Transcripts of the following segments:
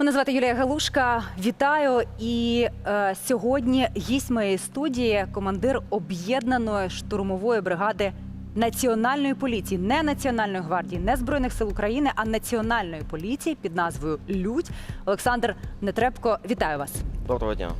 Мене звати Юлія Галушка. Вітаю. І е, сьогодні гість моєї студії, командир об'єднаної штурмової бригади національної поліції, не Національної гвардії, не збройних сил України, а національної поліції під назвою Людь. Олександр Нетребко. Вітаю вас. Доброго дня.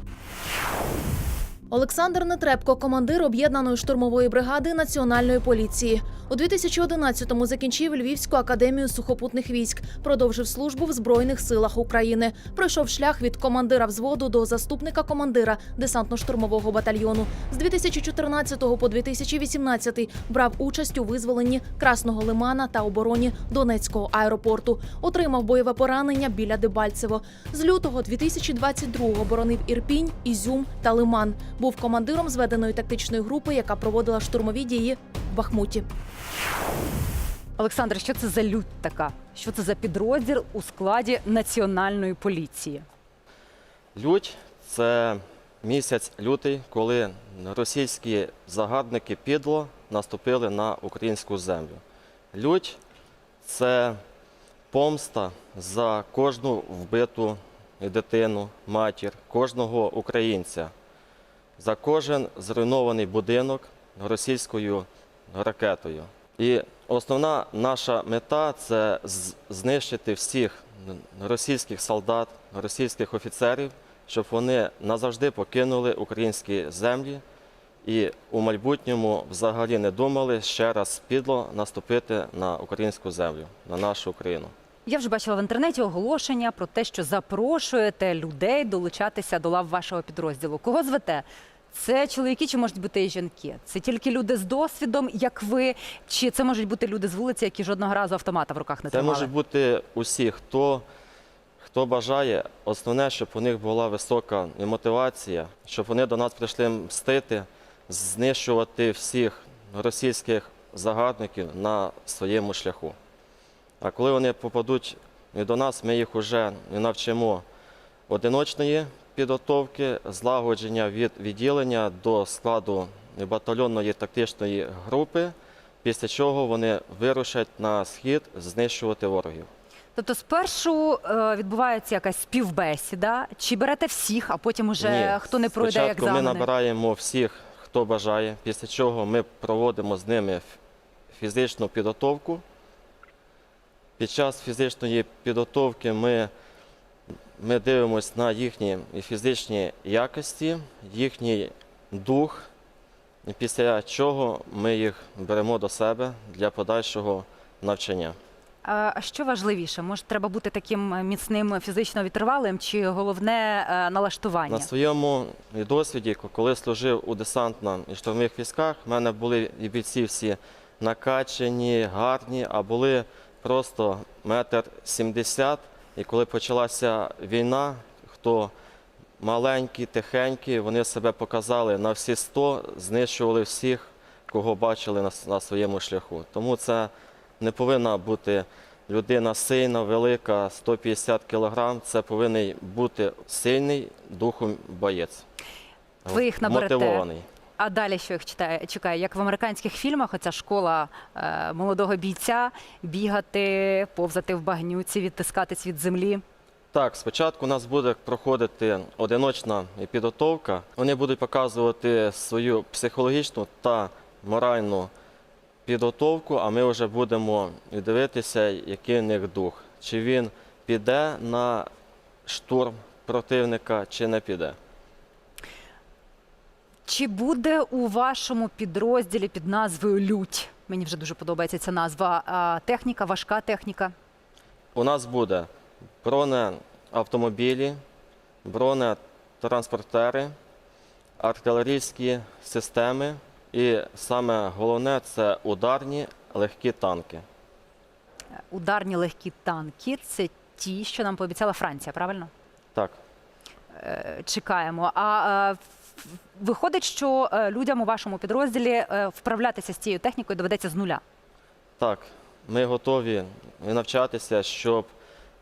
Олександр Нетребко, командир об'єднаної штурмової бригади національної поліції. У 2011-му закінчив Львівську академію сухопутних військ, продовжив службу в збройних силах України. Пройшов шлях від командира взводу до заступника командира десантно-штурмового батальйону. З 2014 по 2018 брав участь у визволенні Красного Лимана та обороні Донецького аеропорту. Отримав бойове поранення біля Дебальцево. З лютого 2022-го боронив Ірпінь, Ізюм та Лиман. Був командиром зведеної тактичної групи, яка проводила штурмові дії в Бахмуті. Олександр, що це за лють така? Що це за підрозділ у складі національної поліції? Лють це місяць лютий, коли російські загарбники підло наступили на українську землю. Лють це помста за кожну вбиту дитину, матір, кожного українця, за кожен зруйнований будинок російською ракетою. І основна наша мета це знищити всіх російських солдат, російських офіцерів, щоб вони назавжди покинули українські землі і у майбутньому взагалі не думали ще раз підло наступити на українську землю, на нашу Україну. Я вже бачила в інтернеті оголошення про те, що запрошуєте людей долучатися до лав вашого підрозділу. Кого звете? Це чоловіки чи можуть бути і жінки? Це тільки люди з досвідом, як ви, чи це можуть бути люди з вулиці, які жодного разу автомата в руках не Це тримали? може бути усі, хто, хто бажає. Основне, щоб у них була висока мотивація, щоб вони до нас прийшли мстити, знищувати всіх російських загарбників на своєму шляху. А коли вони попадуть і до нас, ми їх вже навчимо одиночної підготовки, злагодження від відділення до складу батальйонної тактичної групи, після чого вони вирушать на схід знищувати ворогів. Тобто, спершу е, відбувається якась співбесіда, чи берете всіх, а потім уже Ні, хто не пройде Спочатку ми набираємо всіх, хто бажає, після чого ми проводимо з ними фізичну підготовку. Під час фізичної підготовки ми, ми дивимося на їхні фізичні якості, їхній дух, після чого ми їх беремо до себе для подальшого навчання. А що важливіше? Може, треба бути таким міцним фізично витривалим, чи головне е, налаштування? На своєму досвіді, коли служив у десантно і штурмових військах, в мене були і бійці всі накачані, гарні, а були просто метр сімдесят. І коли почалася війна, хто маленькі, тихенькі, вони себе показали на всі 100, знищували всіх, кого бачили на, на своєму шляху. Тому це не повинна бути людина сильна, велика, 150 кілограм. Це повинен бути сильний духом боєць. Ви їх наберете? Мотивований. А далі що їх читає, чекає? Як в американських фільмах, оця школа е, молодого бійця бігати, повзати в багнюці, відтискатись від землі. Так, спочатку у нас буде проходити одиночна підготовка. Вони будуть показувати свою психологічну та моральну підготовку, а ми вже будемо дивитися, який в них дух. Чи він піде на штурм противника, чи не піде. Чи буде у вашому підрозділі під назвою Лють? Мені вже дуже подобається ця назва. А, техніка, важка техніка. У нас буде бронеавтомобілі, бронетранспортери, артилерійські системи і саме головне це ударні легкі танки. Ударні легкі танки це ті, що нам пообіцяла Франція, правильно? Так, Е, Чекаємо. А е, виходить, що е, людям у вашому підрозділі е, вправлятися з цією технікою доведеться з нуля. так, ми готові навчатися, щоб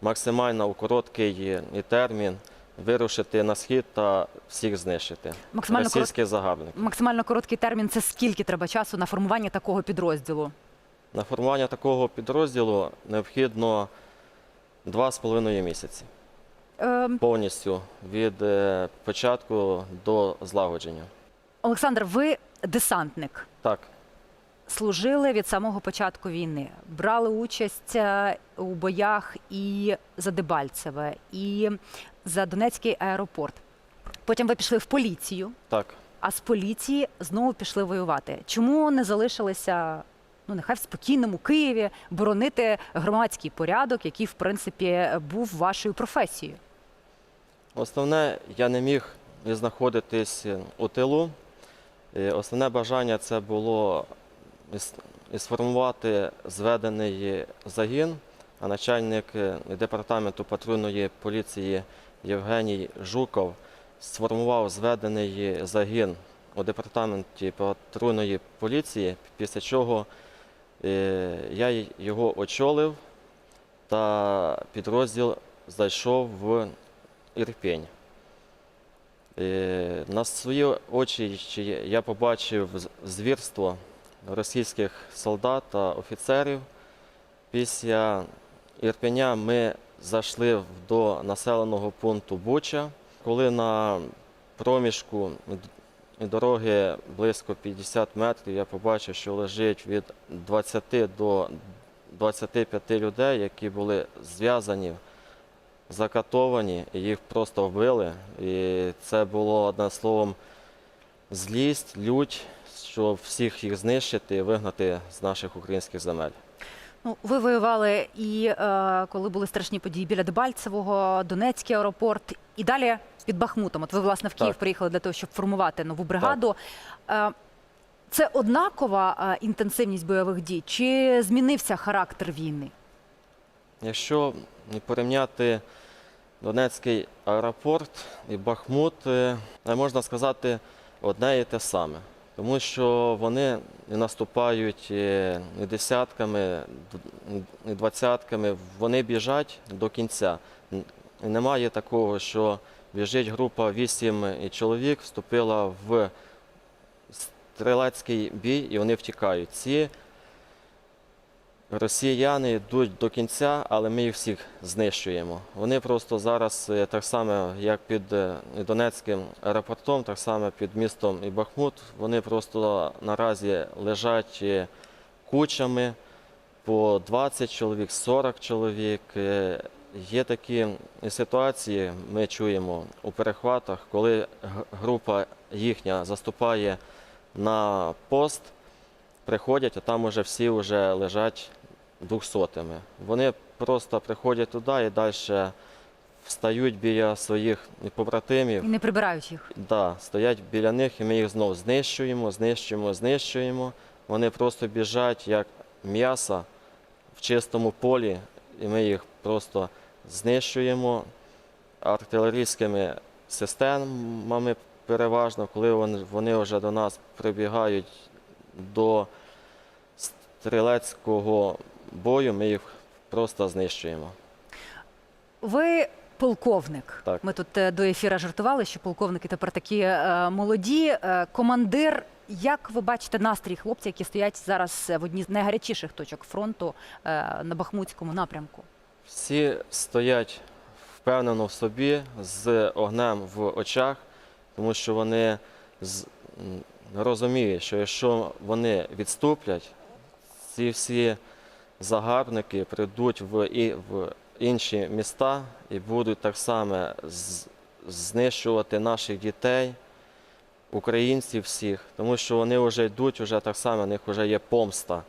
максимально у короткий термін вирушити на схід та всіх знищити. Максимально Російських загарбників. Максимально короткий термін це скільки треба часу на формування такого підрозділу? На формування такого підрозділу необхідно 2,5 місяці. Е, повністю від е, початку до злагодження. Олександр, ви десантник. Так, Служили від самого початку війни, брали участь е, у боях і за Дебальцеве, і за Донецький аеропорт. Потім ви пішли в поліцію, так. а з поліції знову пішли воювати. Чому не залишилися? Ну, нехай в спокійному Києві боронити громадський порядок, який в принципі був вашою професією. Основне, я не міг знаходитись у тилу. Е, Основне бажання це було сформувати зведений загін, а начальник е, департаменту патрульної поліції Євгеній Жуков сформував зведений загін у департаменті патрульної поліції, після чого е, я його очолив та підрозділ зайшов в Ірпінь. Е, На свої очі я побачив звірство російських солдат та офіцерів. Після Ірпеня ми зайшли до населеного пункту Буча, коли на проміжку дороги близько 50 метрів я побачив, що лежить від 20 до 25 людей, які були зв'язані закатовані, їх просто вбили. І це було одним словом злість, лють, щоб всіх їх знищити і вигнати з наших українських земель. Ну, ви воювали і е, коли були страшні події біля Дебальцевого, Донецький аеропорт, і далі під Бахмутом. От ви, власне, в Київ Так. приїхали для того, щоб формувати нову бригаду. Е, це однакова е, інтенсивність бойових дій, чи змінився характер війни? Якщо порівняти Донецький аеропорт і Бахмут, е, можна сказати одне і те саме. Тому що вони не наступають е, не десятками, не двадцятками, вони біжать до кінця. Немає такого, що біжить група вісім чоловік, вступила в стрілецький бій і вони втікають. Ці Росіяни йдуть до кінця, але ми їх всіх знищуємо. Вони просто зараз, е, так само, як під е, Донецьким аеропортом, так само під містом і Бахмут, вони просто наразі лежать е, кучами по 20 чоловік, 40 чоловік. Є такі ситуації, ми чуємо у перехватах, коли група їхня заступає на пост, приходять, а там уже всі вже лежать двохсотими. Вони просто приходять туди і далі встають біля своїх побратимів. І не прибирають їх. Да, стоять біля них, і ми їх знову знищуємо, знищуємо, знищуємо. Вони просто біжать як м'ясо в чистому полі, і ми їх просто знищуємо артилерійськими системами переважно, коли вони вже до нас прибігають до стрілецького бою, ми їх просто знищуємо. Ви полковник. Так. Ми тут е, до ефіра жартували, що полковники тепер такі е, молоді. Е, командир, як ви бачите настрій хлопців, які стоять зараз в одній з найгарячіших точок фронту е, на Бахмутському напрямку? Всі стоять впевнено в собі, з огнем в очах, тому що вони з- м, розуміють, що якщо вони відступлять, ці всі загарбники прийдуть в, і, в інші міста і будуть так само знищувати наших дітей, українців всіх, тому що вони вже йдуть, вже так само, в них вже є помста.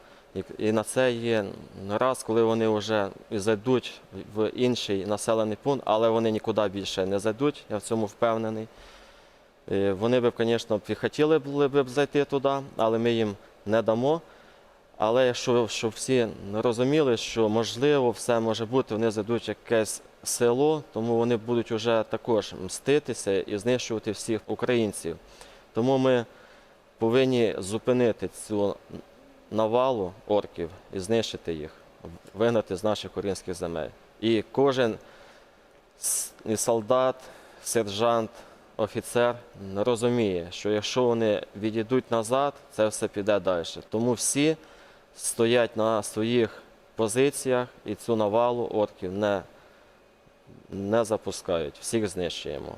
І на це є раз, коли вони вже зайдуть в інший населений пункт, але вони нікуди більше не зайдуть, я в цьому впевнений. Е, Вони б, звісно, хотіли б зайти туди, але ми їм не дамо. Але щоб всі розуміли, що можливо все може бути, вони зайдуть якесь село, тому вони будуть вже також мститися і знищувати всіх українців. Тому ми повинні зупинити цю навалу орків і знищити їх, вигнати з наших українських земель. І кожен солдат, сержант, офіцер розуміє, що якщо вони відійдуть назад, це все піде далі. Тому всі стоять на своїх позиціях і цю навалу орків не не запускають, всіх знищуємо.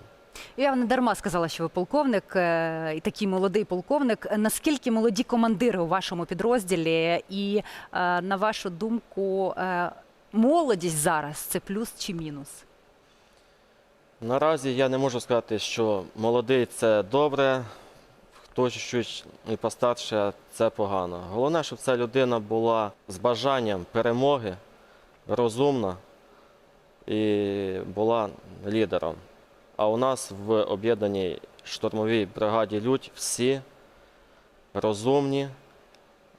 Я не дарма сказала, що ви полковник е, і такий молодий полковник. Наскільки молоді командири у вашому підрозділі? І е, на вашу думку, е, молодість зараз це плюс чи мінус? Наразі я не можу сказати, що молодий це добре, хтось щось і постарше це погано. Головне, щоб ця людина була з бажанням перемоги, розумна і була лідером. А у нас в об'єднаній штурмовій бригаді Людь всі розумні,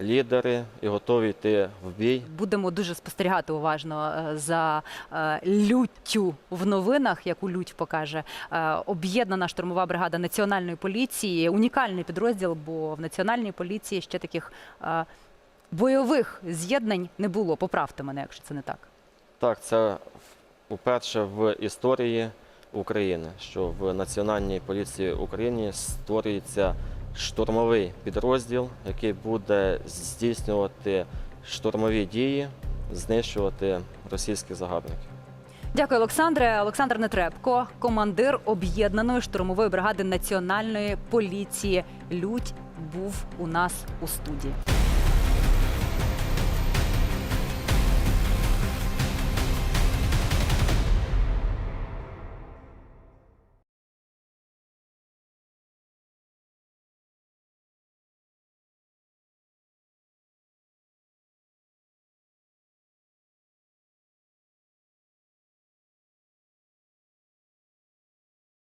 лідери і готові йти в бій. Будемо дуже спостерігати уважно е, за е, люттю в новинах, яку лють покаже е, об'єднана штурмова бригада національної поліції. Унікальний підрозділ, бо в національній поліції ще таких бойових з'єднань не було. Поправте мене, якщо це не так. Так, це уперше в історії України, що в Національній поліції України створюється штурмовий підрозділ, який буде здійснювати штурмові дії, знищувати російських загарбників. Дякую, Олександре. Олександр Нетребко, командир об'єднаної штурмової бригади національної поліції. Людь був у нас у студії.